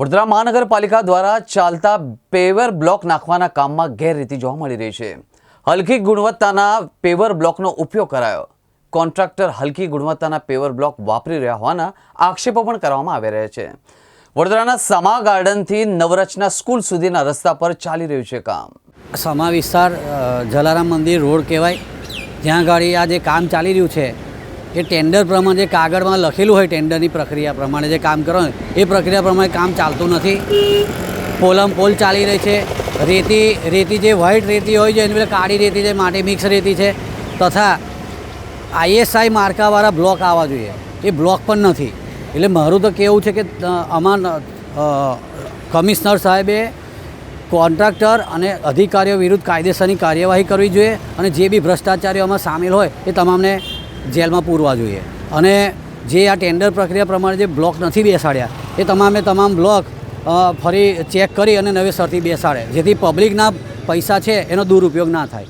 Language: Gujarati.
વડોદરા મહાનગરપાલિકા દ્વારા ચાલતા પેવર બ્લોક નાખવાના કામમાં ગેરરીતિ જોવા મળી રહી છે. હલકી ગુણવત્તાના પેવર બ્લોકનો ઉપયોગ કરાયો. કોન્ટ્રાક્ટર હલકી ગુણવત્તાના પેવર બ્લોક વાપરી રહ્યા હોવાના આક્ષેપો પણ કરવામાં આવી રહ્યા છે. વડોદરાના સમા ગાર્ડનથી નવરચના સ્કૂલ સુધીના રસ્તા પર ચાલી રહ્યું છે કામ. સમા વિસ્તાર જલારામ મંદિર રોડ કહેવાય. ત્યાં ગાડી આ જે કામ ચાલી રહ્યું છે એ ટેન્ડર પ્રમાણે જે કાગળમાં લખેલું હોય ટેન્ડરની પ્રક્રિયા પ્રમાણે જે કામ કરવાનું એ પ્રક્રિયા પ્રમાણે કામ ચાલતું નથી. પોલમ પોલ ચાલી રહી છે. રેતી રેતી જે વ્હાઇટ રેતી હોય છે, એની પેલા કાળી રેતી છે, માટી મિક્સ રેતી છે, તથા આઈએસઆઈ માર્કાવાળા બ્લોક આવવા જોઈએ. એ બ્લોક પણ નથી. એટલે મારું તો કેવું છે કે આમાં કમિશનર સાહેબે કોન્ટ્રાક્ટર અને અધિકારીઓ વિરુદ્ધ કાયદેસરની કાર્યવાહી કરવી જોઈએ અને જે બી ભ્રષ્ટાચારીઓ આમાં સામેલ હોય, એ તમામને જેલમાં પૂરવા જોઈએ. અને જે આ ટેન્ડર પ્રક્રિયા પ્રમાણે જે બ્લોક નથી બેસાડ્યા, એ તમામે તમામ બ્લોક ફરી ચેક કરી અને નવેસરથી બેસાડે. જેથી પબ્લિકના પૈસા છે એનો દુરુપયોગ ના થાય.